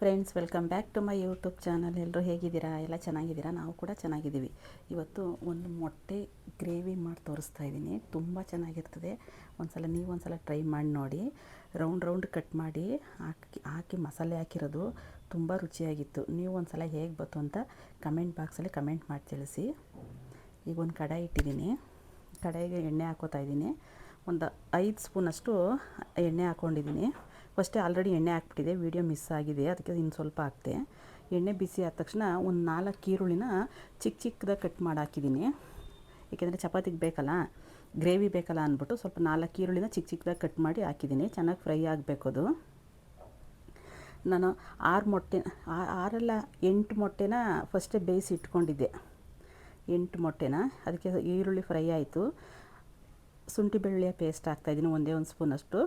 Friends welcome back to my YouTube channel ಎಲ್ಲರೂ ಹೇಗಿದ್ದೀರಾ? ಎಲ್ಲ ಚೆನ್ನಾಗಿದ್ದೀರಾ? ನಾವು ಕೂಡ ಚೆನ್ನಾಗಿದ್ದೀವಿ. ಇವತ್ತು ಒಂದು ಮೊಟ್ಟೆ ಗ್ರೇವಿ ಮಾಡಿ ತೋರಿಸ್ತಾ ಇದ್ದೀನಿ. ತುಂಬ ಚೆನ್ನಾಗಿರ್ತದೆ. ಒಂದು ಸಲ ನೀವು ಒಂದ್ಸಲ ಟ್ರೈ ಮಾಡಿ ನೋಡಿ. ರೌಂಡ್ ರೌಂಡ್ ಕಟ್ ಮಾಡಿ ಹಾಕಿ ಹಾಕಿ ಮಸಾಲೆ ಹಾಕಿರೋದು ತುಂಬ ರುಚಿಯಾಗಿತ್ತು. ನೀವು ಒಂದು ಸಲ ಹೇಗೆ ಬಂತು ಅಂತ ಕಮೆಂಟ್ ಬಾಕ್ಸಲ್ಲಿ ಕಮೆಂಟ್ ಮಾಡಿ ತಿಳಿಸಿ. ಈಗ ಒಂದು ಕಡಾಯಿ ಇಟ್ಟಿದ್ದೀನಿ. ಕಡಾಯಿಗೆ ಎಣ್ಣೆ ಹಾಕೋತಾ ಇದ್ದೀನಿ. ಒಂದು ಐದು ಸ್ಪೂನಷ್ಟು ಎಣ್ಣೆ ಹಾಕ್ಕೊಂಡಿದ್ದೀನಿ ಫಸ್ಟೇ ಆಲ್ರೆಡಿ ಎಣ್ಣೆ ಹಾಕ್ಬಿಟ್ಟಿದೆ ವೀಡಿಯೋ ಮಿಸ್ ಆಗಿದೆ, ಅದಕ್ಕೆ ಇನ್ನು ಸ್ವಲ್ಪ ಹಾಕ್ತೆ ಎಣ್ಣೆ ಬಿಸಿ ಆದ ತಕ್ಷಣ ಒಂದು ನಾಲ್ಕು ಈರುಳ್ಳಿನ ಚಿಕ್ಕ ಚಿಕ್ಕದಾಗಿ ಕಟ್ ಮಾಡಿ ಹಾಕಿದ್ದೀನಿ ಏಕೆಂದರೆ ಚಪಾತಿಗೆ ಬೇಕಲ್ಲ, ಗ್ರೇವಿ ಬೇಕಲ್ಲ ಅಂದ್ಬಿಟ್ಟು ಸ್ವಲ್ಪ ನಾಲ್ಕು ಈರುಳ್ಳಿನ ಚಿಕ್ಕ ಚಿಕ್ಕದಾಗಿ ಕಟ್ ಮಾಡಿ ಹಾಕಿದ್ದೀನಿ ಚೆನ್ನಾಗಿ ಫ್ರೈ ಆಗಬೇಕು ಅದು. ನಾನು ಆರು ಮೊಟ್ಟೆ ಆರಲ್ಲ ಎಂಟು ಮೊಟ್ಟೆನ ಫಸ್ಟೇ ಬೇಯಿಸಿ ಇಟ್ಕೊಂಡಿದ್ದೆ. ಎಂಟು ಮೊಟ್ಟೆನ, ಅದಕ್ಕೆ ಈರುಳ್ಳಿ ಫ್ರೈ ಆಯಿತು. ಶುಂಠಿ ಬೆಳ್ಳುಳ್ಳಿಯ ಪೇಸ್ಟ್ ಹಾಕ್ತಾಯಿದ್ದೀನಿ ಒಂದೇ ಒಂದು ಸ್ಪೂನಷ್ಟು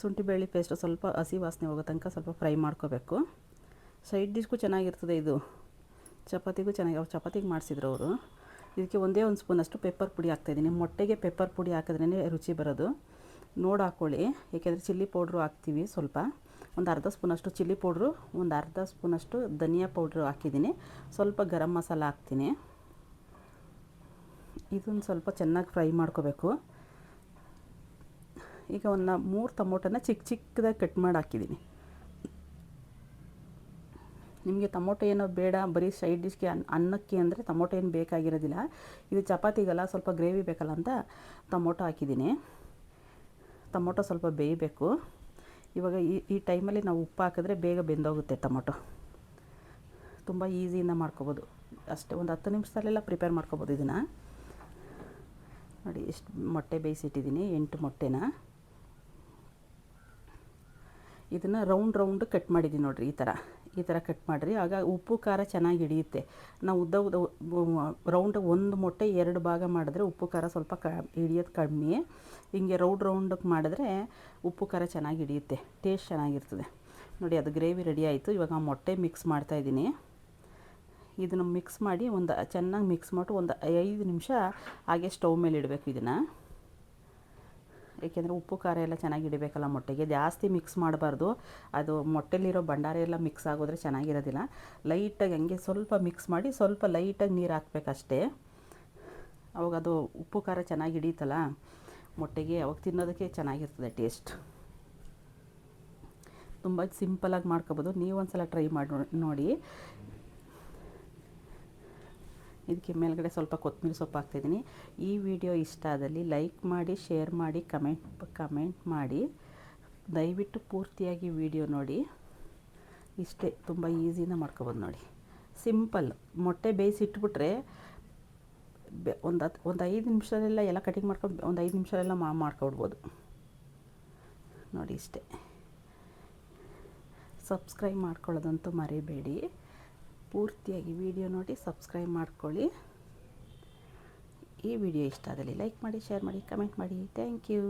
ಶುಂಠಿ ಬೆಳ್ಳಿ ಪೇಸ್ಟು ಸ್ವಲ್ಪ ಹಸಿ ವಾಸನೆ ಹೋಗೋ ತನಕ ಸ್ವಲ್ಪ ಫ್ರೈ ಮಾಡ್ಕೋಬೇಕು. ಸೈಡ್ ಡಿಶ್ಗೂ ಚೆನ್ನಾಗಿರ್ತದೆ ಇದು. ಚಪಾತಿಗೂ ಚೆನ್ನಾಗಿ, ಅವ್ರು ಚಪಾತಿಗೆ ಮಾಡಿಸಿದ್ರು ಅವರು. ಇದಕ್ಕೆ ಒಂದೇ ಒಂದು ಸ್ಪೂನಷ್ಟು ಪೆಪ್ಪರ್ ಪುಡಿ ಹಾಕ್ತಾಯಿದ್ದೀನಿ ಮೊಟ್ಟೆಗೆ ಪೆಪ್ಪರ್ ಪುಡಿ ಹಾಕಿದ್ರೇ ರುಚಿ ಬರೋದು. ನೋಡಿ ಹಾಕ್ಕೊಳ್ಳಿ ಏಕೆಂದರೆ ಚಿಲ್ಲಿ ಪೌಡ್ರು ಹಾಕ್ತೀವಿ ಸ್ವಲ್ಪ. ಒಂದು ಅರ್ಧ ಸ್ಪೂನಷ್ಟು ಚಿಲ್ಲಿ ಪೌಡ್ರು ಒಂದು ಅರ್ಧ ಸ್ಪೂನಷ್ಟು ಧನಿಯಾ ಪೌಡ್ರು ಹಾಕಿದ್ದೀನಿ. ಸ್ವಲ್ಪ ಗರಂ ಮಸಾಲ ಹಾಕ್ತೀನಿ. ಇದನ್ನು ಸ್ವಲ್ಪ ಚೆನ್ನಾಗಿ ಫ್ರೈ ಮಾಡ್ಕೋಬೇಕು. ಈಗ ಒಂದು ಮೂರು ಟೊಮೊಟೊನ ಚಿಕ್ಕ ಚಿಕ್ಕದಾಗಿ ಕಟ್ ಮಾಡಿ ಹಾಕಿದ್ದೀನಿ ನಿಮಗೆ ಟೊಮೊಟೊ ಏನೋ ಬೇಡ, ಬರೀ ಸೈಡ್ ಡಿಶ್ಗೆ ಅನ್ನ ಅನ್ನಕ್ಕೆ ಅಂದರೆ ಟೊಮೊಟೊ ಏನು ಬೇಕಾಗಿರೋದಿಲ್ಲ. ಇದು ಚಪಾತಿಗೆಲ್ಲ ಸ್ವಲ್ಪ ಗ್ರೇವಿ ಬೇಕಲ್ಲ ಅಂತ ಟೊಮೊಟೊ ಹಾಕಿದ್ದೀನಿ ಟೊಮೊಟೊ ಸ್ವಲ್ಪ ಬೇಯಬೇಕು. ಇವಾಗ ಈ ಈ ಟೈಮಲ್ಲಿ ನಾವು ಉಪ್ಪು ಹಾಕಿದ್ರೆ ಬೇಗ ಬೆಂದೋಗುತ್ತೆ ಟೊಮೊಟೊ. ತುಂಬ ಈಸಿಯಿಂದ ಮಾಡ್ಕೋಬೋದು. ಅಷ್ಟೇ ಒಂದು ಹತ್ತು ನಿಮಿಷದಲ್ಲೆಲ್ಲ ಪ್ರಿಪೇರ್ ಮಾಡ್ಕೋಬೋದು ಇದನ್ನು. ನೋಡಿ, ಎಷ್ಟು ಮೊಟ್ಟೆ ಬೇಯಿಸಿಟ್ಟಿದ್ದೀನಿ ಎಂಟು ಮೊಟ್ಟೆನ. ಇದನ್ನು ರೌಂಡ್ ರೌಂಡ್ ಕಟ್ ಮಾಡಿದ್ದೀನಿ ನೋಡಿರಿ, ಈ ಥರ ಈ ಥರ ಕಟ್ ಮಾಡಿರಿ. ಆಗ ಉಪ್ಪು, ಖಾರ ಚೆನ್ನಾಗಿ ಹಿಡಿಯುತ್ತೆ. ನಾವು ಉದ್ದ ಉದ್ದ ರೌಂಡ್ ಒಂದು ಮೊಟ್ಟೆ ಎರಡು ಭಾಗ ಮಾಡಿದ್ರೆ ಉಪ್ಪು, ಖಾರ ಸ್ವಲ್ಪ ಕ, ಹಿಡಿಯೋದು ಕಡಿಮೆ. ಹಿಂಗೆ ರೌಂಡ್ ರೌಂಡಕ್ಕೆ ಮಾಡಿದ್ರೆ ಉಪ್ಪು, ಖಾರ ಚೆನ್ನಾಗಿ ಹಿಡಿಯುತ್ತೆ. ಟೇಸ್ಟ್ ಚೆನ್ನಾಗಿರ್ತದೆ. ನೋಡಿ, ಅದು ಗ್ರೇವಿ ರೆಡಿ ಆಯಿತು. ಇವಾಗ ಮೊಟ್ಟೆ ಮಿಕ್ಸ್ ಮಾಡ್ತಾಯಿದ್ದೀನಿ ಇದನ್ನು ಮಿಕ್ಸ್ ಮಾಡಿ ಒಂದು, ಚೆನ್ನಾಗಿ ಮಿಕ್ಸ್ ಮಾಡಿ ಒಂದು ಐದು ನಿಮಿಷ ಹಾಗೆ ಸ್ಟವ್ ಮೇಲೆ ಇಡಬೇಕು ಇದನ್ನು. ಏಕೆಂದರೆ ಉಪ್ಪು, ಖಾರ ಎಲ್ಲ ಚೆನ್ನಾಗಿ ಹಿಡಿಬೇಕಲ್ಲ ಮೊಟ್ಟೆಗೆ. ಜಾಸ್ತಿ ಮಿಕ್ಸ್ ಮಾಡಬಾರ್ದು. ಅದು ಮೊಟ್ಟೆಲಿರೋ ಭಂಡಾರ ಎಲ್ಲ ಮಿಕ್ಸ್ ಆಗೋದ್ರೆ ಚೆನ್ನಾಗಿರೋದಿಲ್ಲ. ಲೈಟಾಗಿ ಹಂಗೆ ಸ್ವಲ್ಪ ಮಿಕ್ಸ್ ಮಾಡಿ ಸ್ವಲ್ಪ ಲೈಟಾಗಿ ನೀರು ಹಾಕ್ಬೇಕಷ್ಟೇ. ಅವಾಗ ಅದು ಉಪ್ಪು, ಖಾರ ಚೆನ್ನಾಗಿ ಹಿಡಿಯುತ್ತಲ್ಲ ಮೊಟ್ಟೆಗೆ. ಅವಾಗ ತಿನ್ನೋದಕ್ಕೆ ಚೆನ್ನಾಗಿರ್ತದೆ ಟೇಸ್ಟ್ ತುಂಬ ಸಿಂಪಲಾಗಿ ಮಾಡ್ಕೊಬೋದು. ನೀವು ಒಂದು ಸಲ ಟ್ರೈ ಮಾಡಿ, ನೋಡಿ. ಇದಕ್ಕೆ ಮೇಲ್ಗಡೆ ಸ್ವಲ್ಪ ಕೊತ್ತಂಬರಿ ಸೊಪ್ಪು ಹಾಕ್ತಿದ್ದೀನಿ ಈ ವಿಡಿಯೋ ಇಷ್ಟ ಆದಲ್ಲಿ ಲೈಕ್ ಮಾಡಿ, ಶೇರ್ ಮಾಡಿ, ಕಮೆಂಟ್ ಕಮೆಂಟ್ ಮಾಡಿ. ದಯವಿಟ್ಟು ಪೂರ್ತಿಯಾಗಿ ವಿಡಿಯೋ ನೋಡಿ. ಇಷ್ಟೇ, ತುಂಬ ಈಸಿನ ಮಾಡ್ಕೊಬೋದು ನೋಡಿ. ಸಿಂಪಲ್, ಮೊಟ್ಟೆ ಬೇಯಿಸಿಟ್ಬಿಟ್ರೆ ಬೆ, ಒಂದು ಹತ್ತು ಒಂದು ಐದು ನಿಮಿಷದಲ್ಲೆಲ್ಲ ಎಲ್ಲ ಕಟಿಂಗ್ ಮಾಡ್ಕೊಂಡು ಒಂದು ಐದು ನಿಮಿಷದಲ್ಲೆಲ್ಲ ಮಾ, ಮಾಡ್ಕೊಡ್ಬೋದು. ನೋಡಿ ಇಷ್ಟೇ. ಸಬ್ಸ್ಕ್ರೈಬ್ ಮಾಡ್ಕೊಳ್ಳೋದಂತೂ ಮರಿಬೇಡಿ. ಪೂರ್ತಿಯಾಗಿ ವಿಡಿಯೋ ನೋಡಿ ಸಬ್ಸ್ಕ್ರೈಬ್ ಮಾಡ್ಕೊಳ್ಳಿ. ಈ ವಿಡಿಯೋ ಇಷ್ಟ ಆದಲ್ಲಿ ಲೈಕ್ ಮಾಡಿ, ಶೇರ್ ಮಾಡಿ, ಕಮೆಂಟ್ ಮಾಡಿ. Thank you.